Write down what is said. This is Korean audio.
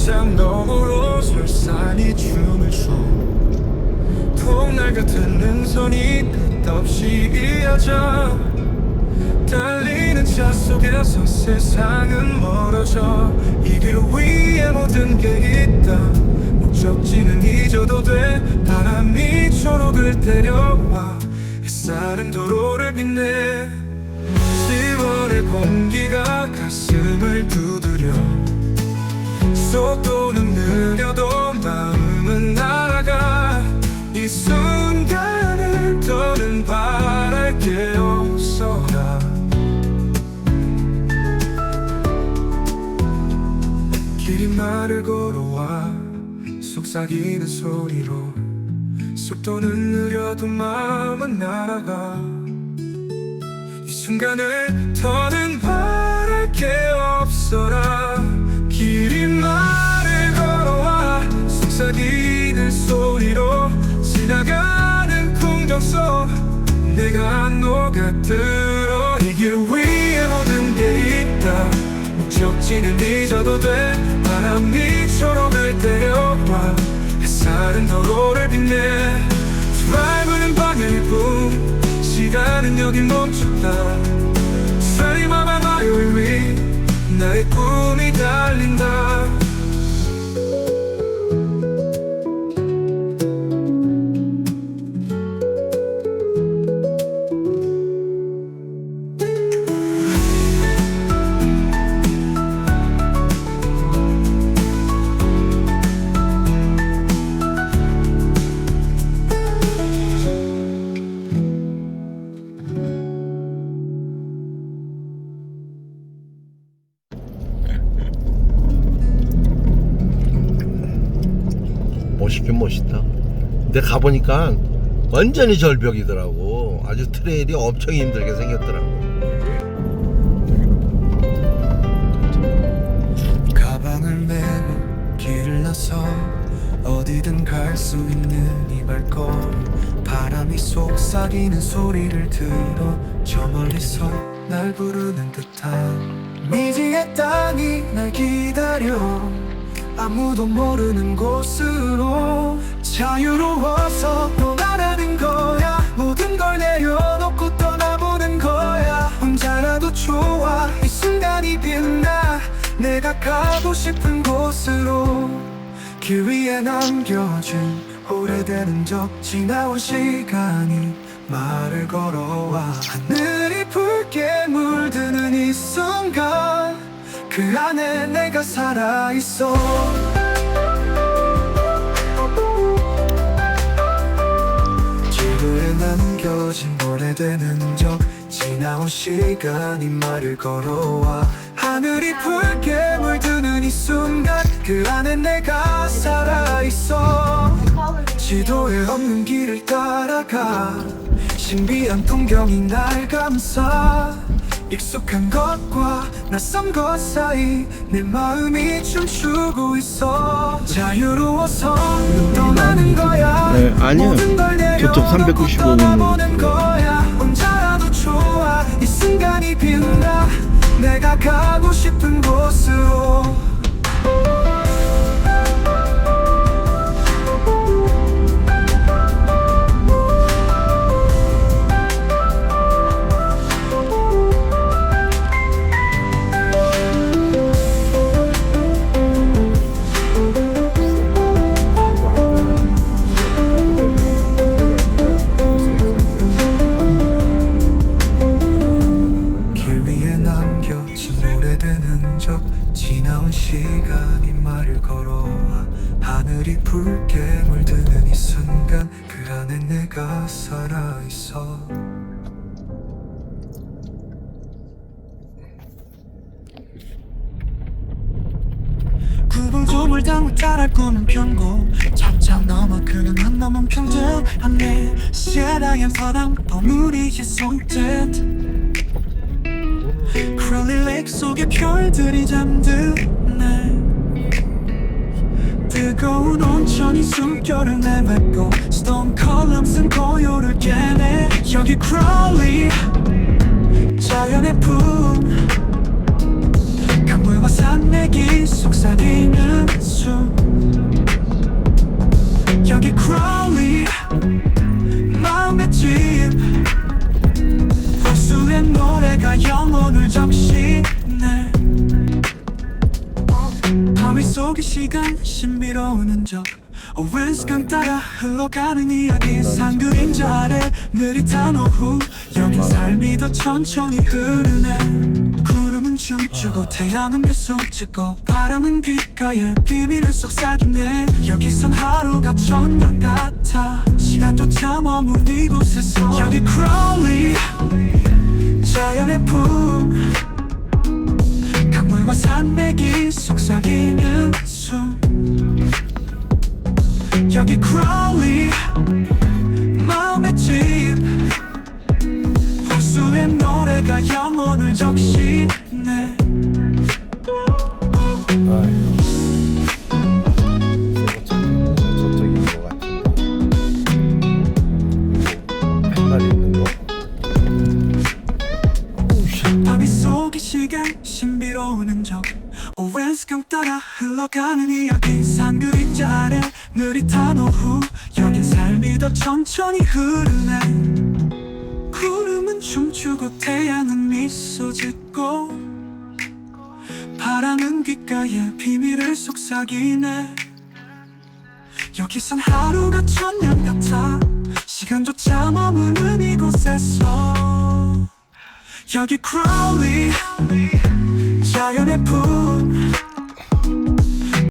천장 너머로 설산이 춤을 춰. 통날 같은 능선이 끝없이 이어져. 달리는 차 속에서 세상은 멀어져. 이 길 위에 모든 게 있다. 목적지는 잊어도 돼. 바람이 초록을 때려와 햇살은 도로를 빛내. 10월의 공기가 가슴을 두드려 속도는 느려도 마음은 날아가. 이 순간을 더는 바랄 게 없어라. 길이 말을 걸어와 속삭이는 소리로. 속도는 느려도 마음은 날아가. 이 순간을 더는 바랄 게 없어라 속삭이는 소리로 지나가는 풍경 속 내가 녹아들어. 이길 위에 모든 게 있다. 목적지는 잊어도 돼. 바람이 초록을 때려와. 햇살은 도로를 빛내. 드라이브는 방해뿐 시간은 여기 멈췄다. 살이마마 화요일 위. 나의 꿈이 달린다 멋있긴 멋있다. 근데 가보니까 완전히 절벽이더라고. 아주 트레일이 엄청 힘들게 생겼더라고. 가방을 메고 길을 나서 어디든 갈 수 있는 이 발걸음 바람이 속삭이는 소리를 들어 저 멀리서 날 부르는 듯한 미지의 땅이 날 기다려 아무도 모르는 곳으로 자유로워서 떠나라는 거야. 모든 걸 내려놓고 떠나보는 거야. 혼자라도 좋아. 이 순간이 빛나. 내가 가고 싶은 곳으로 길 위에 남겨진 오래된 흔적 지나온 시간이 말을 걸어와. 하늘이 붉게 물드는 이 순간 그 안에 내가 살아있어. 지도에 남겨진 오래된 흔적 지나온 시간이 말을 걸어와. 하늘이 붉게 물드는 이 순간 그 안에 내가 살아있어. 지도에 없는 길을 따라가. 신비한 풍경이 날 감싸 익숙한 것과 낯선 것 사이 내 마음이 춤추고 있어. 자유로워서 떠나는 거야. 네, 아니요. 저쪽 내려놓고 395 떠나보는 거야. 혼자라도 좋아. 이 순간이 빛나. 내가 가고 싶은 곳으로 지나온 시간이 말을 걸어와 하늘이 붉게 물드는 이 순간 그 안에 내가 살아있어. 구불구불 담을 따라 꾸는 편고 잡잡 넘어 그는 안 넘은 평등함내 시야랑의 바람 버무리에 손짓 크롤리 렉 속에 별들이 잠드네. 뜨거운 온천이 숨결을 내뱉고 스톤 컬럼스는 고요를 깨네. 여기 크롤리 자연의 품. 강물과 산맥이 속삭이는 숨 여기 Crowley 흔적 오랜시간 따라 흘러가는 이야기. 산 그림자 아래 느릿한 오후. 여긴 삶이 더 천천히 흐르네. 구름은 춤추고 태양은 계속 찍고 바람은 귓가에 비밀을 속삭이네. 여기선 하루가 천년 같아. 시간조차 머문 이곳에서 여기 Crowley 자연의 품 강물과 산맥이 속삭이는 숨 여기 Crowley 마음의 집. 호수의 노래가 영혼을 적시네. 신비로운 흔적. 오랜 시간 따라 흘러가는 이야기. 산 그림자 아래 느릿한 오후 여긴 삶이 더 천천히 흐르네. 구름은 춤추고 태양은 미소 짓고 바람은 귓가에 비밀을 속삭이네. 여기선 하루가 천년 같아 시간조차 머무는 이곳에서. 여기 Crowley 자연의 품